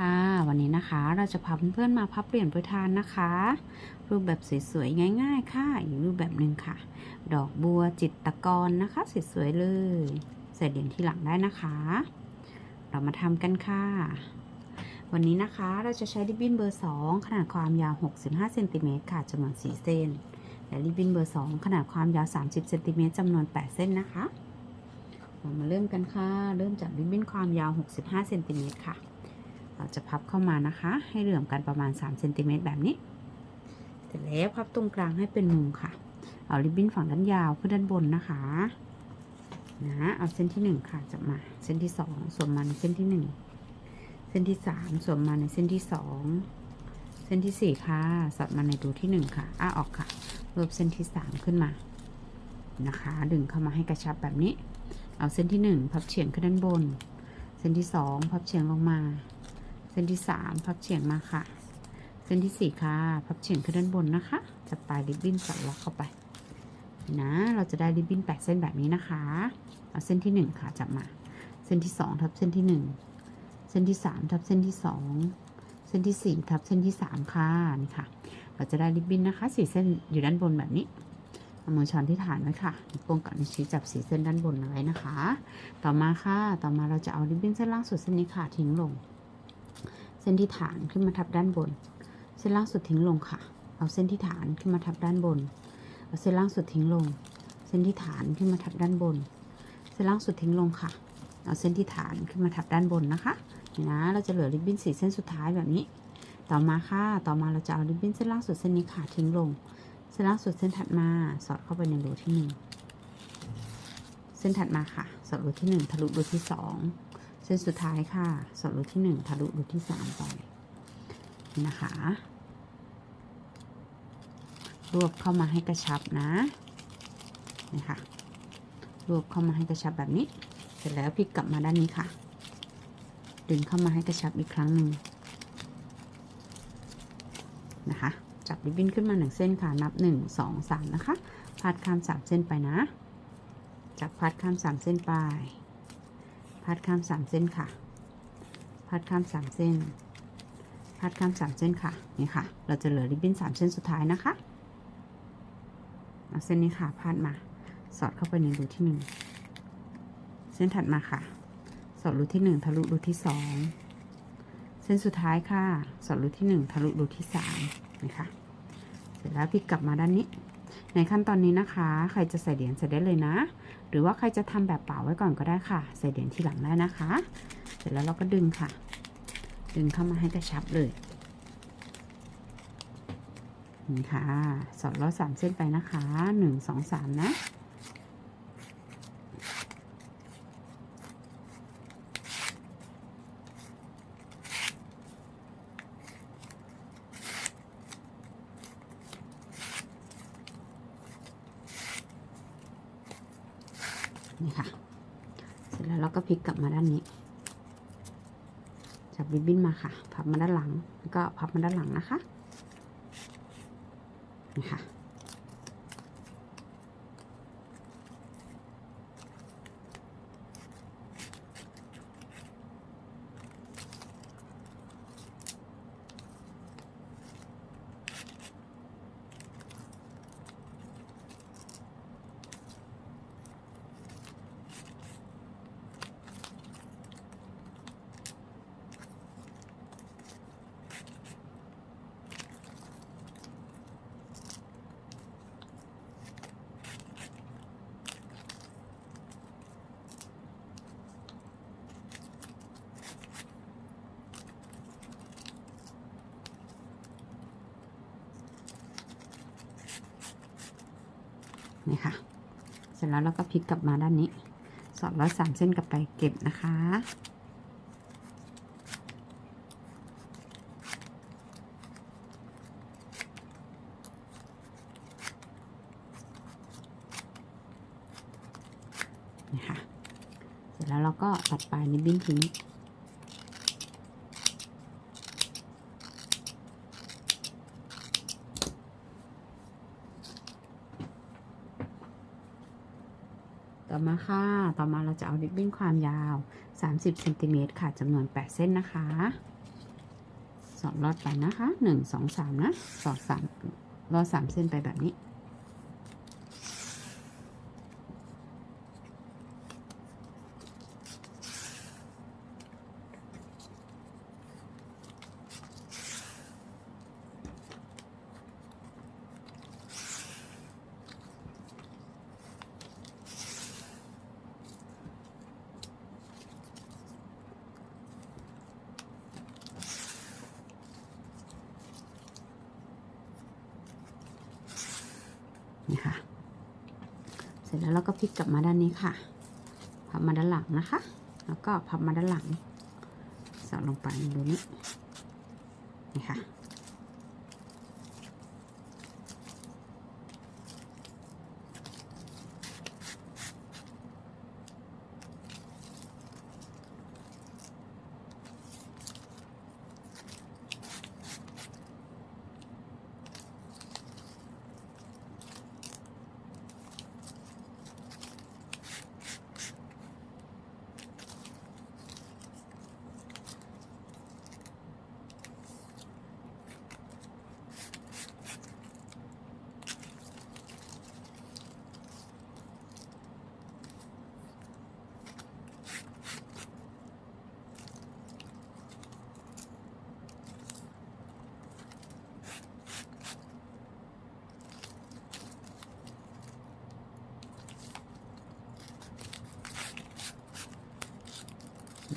ค่ะ วันนี้นะคะเราจะพาเพื่อนๆมาพับเปลี่ยนโปรยทานนะคะ รูปแบบสวยๆง่าย ๆ ค่ะ อีกรูปแบบหนึ่งค่ะ ดอกบัวจิตรกรนะคะสวยๆเลยใส่เหรียญที่หลังได้นะคะ เรามาทำกันค่ะ วันนี้นะคะเราจะใช้ริบบิ้นเบอร์ 2 ขนาดความยาว 65เซนติเมตรค่ะจำนวน 4 เส้น และริบบิ้นเบอร์ 2 ขนาดความยาว 30เซนติเมตรจำนวน 8 เส้นนะคะ เรามาเริ่มกันค่ะ เริ่มจากริบบิ้นความยาว 65เซนติเมตรค่ะ เราจะพับเข้ามานะคะ ให้เหลื่อมกันประมาณ3เซนติเมตรแบบนี้ เสร็จแล้วพับตรงกลางให้เป็นมุมค่ะ เอาริบบิ้นฝั่งด้านยาวขึ้นด้านบนนะคะ นะ เอาเส้นที่ 1 ค่ะจับมา เส้นที่ 2สวมมาในเส้นที่ 1 เส้นที่ 3สวมมาในเส้นที่ 2 เส้นที่ 4 ค่ะ สอดมาในรูที่ 1 ค่ะ อ้าออกค่ะ รวบเส้นที่ 3 ขึ้นมา นะคะ ดึงเข้ามาให้กระชับแบบนี้ เอาเส้นที่ 1 พับเฉียงขึ้นด้านบน เส้นที่ 2 พับเฉียงลงมา เส้นที่3พับเฉียงมาค่ะ เส้นที่4ค่ะพับเฉียงขึ้นด้านบนนะคะจับปลายริบบิ้นสอดล็อกเข้าไปนะเราจะได้ริบบิ้น8เส้นแบบนี้นะคะเอาเส้นที่1ค่ะจับมาเส้นที่2ทับเส้นที่1เส้นที่3ทับเส้นที่2เส้นที่4ทับเส้นที่3ค่ะนี่ค่ะ เราจะได้ริบบิ้นนะคะ4เส้นอยู่ด้านบนแบบนี้เอามือช้อนที่ฐานไว้ค่ะวโป้งกับนิ้วชี้จับสีเส้นด้านบนเอาไว้นะคะ ต่อมาค่ะ ต่อมาเราจะเอาริบบิ้นเส้นล่างสุดเส้นนี้ค่ะทิ้งลง เส้นที่ฐานขึ้นมาทับด้านบน เส้นล่างสุดทิ้งลงค่ะ เอาเส้นที่ฐานขึ้นมาทับด้านบน เอาเส้นล่างสุดทิ้งลง เส้นที่ฐานขึ้นมาทับด้านบน เส้นล่างสุดทิ้งลงค่ะ เอาเส้นที่ฐานขึ้นมาทับด้านบนนะคะนี่นะเราจะเหลือริบบิ้นสีเส้นสุดท้ายแบบนี้ ต่อมาค่ะ ต่อมาเราจะเอาริบบิ้นเส้นล่างสุดเส้นนี้ค่ะทิ้งลง เส้นล่างสุดเส้นถัดมาสอดเข้าไปในรูที่หนึ่งเส้นถัดมาค่ะ สอดรูที่หนึ่งทะลุรูที่สอง เส้นสุดท้ายค่ะสอดรูที่หนึ่งทะลุรูที่สามไปนะคะ รวบเข้ามาให้กระชับนะนี่ค่ะรวบเข้ามาให้กระชับแบบนี้ เสร็จแล้วพลิกกลับมาด้านนี้ค่ะ ดึงเข้ามาให้กระชับอีกครั้งหนึ่งนะคะจับริบบิ้นขึ้นมาหนึ่งเส้นค่ะ นับหนึ่งสองสามนะคะพาดข้ามสามเส้นไปนะ จับพาดข้ามสามเส้นไป พาดข้ามสามเส้นค่ะพาดข้ามสามเส้นพาดข้ามสามเส้นค่ะ นี่ค่ะ เราจะเหลือริบบิ้นสามเส้นสุดท้ายนะคะเอาเส้นนี้ค่ะพาดมา สอดเข้าไปในรูที่หนึ่งเส้นถัดมาค่ะ สอดรูที่หนึ่งทะลุรูที่สองเส้นสุดท้ายค่ะ สอดรูที่หนึ่งทะลุรูที่สามนะคะเสร็จแล้วพลิกกลับมาด้านนี้ ในขั้นตอนนี้นะคะ ใครจะใส่เหรียญใส่ได้เลยนะ รือว่าใครจะทำแบบเปล่าไว้ก่อนก็ได้ค่ะ ใส่เหรียญที่หลังได้นะคะ เสร็จแล้วเราก็ดึงค่ะ ดึงเข้ามาให้กระชับเลยนี่ค่ะ สอดล้อสามเส้นไปนะคะหนึ่งสองสามนะ นี่ค่ะ เสร็จแล้วเราก็พลิกกลับมาด้านนี้ จับริบบิ้นมาค่ะ พับมาด้านหลัง แล้วก็พับมาด้านหลังนะคะนี่ค่ะ นี่ค่ะ เสร็จแล้วเราก็พลิกกลับมาด้านนี้สอดร้อยสามเส้นกลับไปเก็บนะคะ นี่ค่ะ เสร็จแล้วเราก็ตัดปลายนิบบิ้นทิ้ง ต่อมาค่ะ ต่อมาเราจะเอาริบบิ้นความยาว 30เซนติเมตรค่ะจำนวน 8 เส้นนะคะสอดลอดไปนะคะหนึ่งสองสามนะ สอดสามลอดสามเส้นไปแบบนี้ นี่ค่ะ เสร็จแล้วเราก็พลิกกลับมาด้านนี้ค่ะ พับมาด้านหลังนะคะ แล้วก็พับมาด้านหลังสอดลงไปดูนี้นี่ค่ะ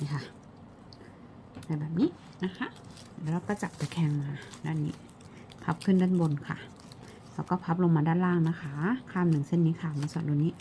นี่ค่ะแบบนี้นะคะ แล้วก็จับตะแคงมาด้านนี้ พับขึ้นด้านบนค่ะ แล้วก็พับลงมาด้านล่างนะคะ ข้ามหนึ่งเส้นนี้ค่ะมาสอดตรงนี้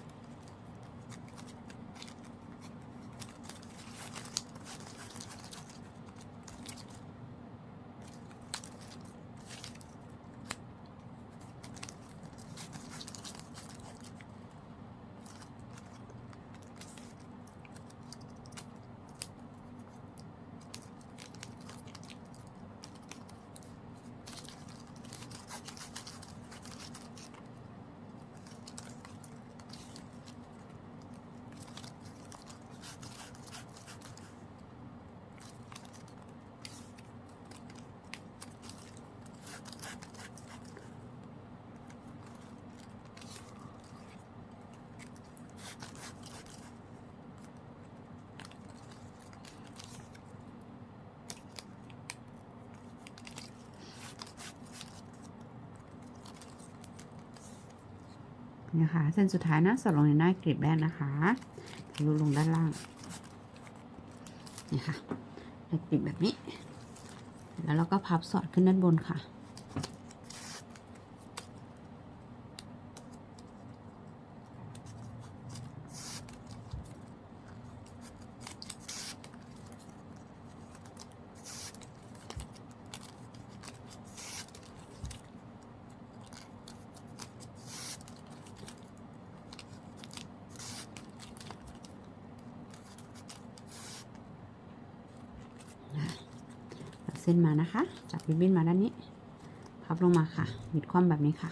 นะคะ เส้นสุดท้ายนะสอดลงในหน้ากลีบแรกนะคะทะลุลงด้านล่างนี่ค่ะได้กรีบแบบนี้ แล้วเราก็พับสอดขึ้นด้านบนค่ะ ตัดเส้นมานะคะ จับริบบิ้นมาด้านนี้ พับลงมาค่ะบิดคว่ำแบบนี้ค่ะ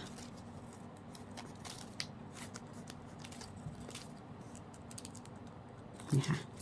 นี่ค่ะ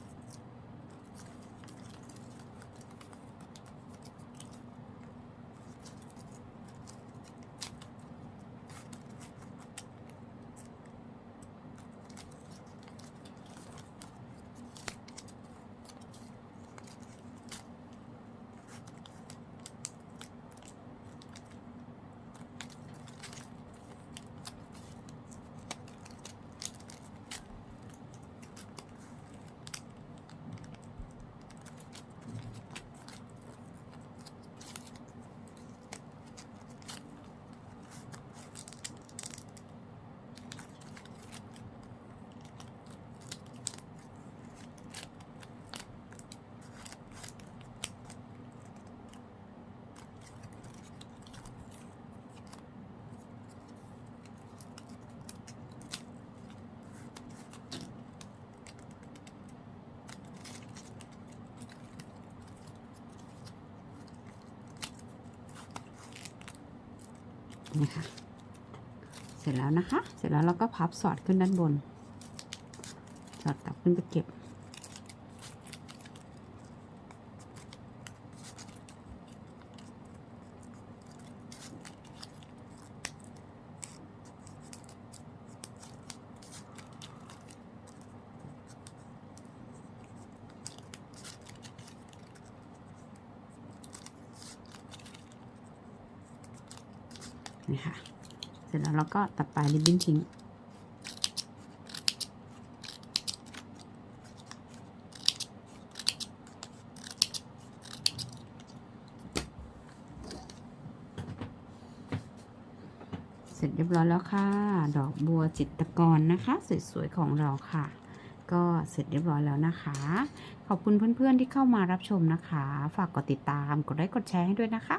นี่ค่ะ เสร็จแล้วนะคะ เสร็จแล้วเราก็พับสอดขึ้นด้านบน สอดกลับขึ้นไปเก็บ นี่ค่ะ เสร็จแล้วเราก็ตัดปลายริบบิ้นทิ้ง เสร็จเรียบร้อยแล้วค่ะ ดอกบัวจิตรกรนะคะ สวยๆของเราค่ะก็เสร็จเรียบร้อยแล้วนะคะ ขอบคุณเพื่อนๆที่เข้ามารับชมนะคะ ฝากกดติดตาม กดไลค์ กดแชร์ให้ด้วยนะคะ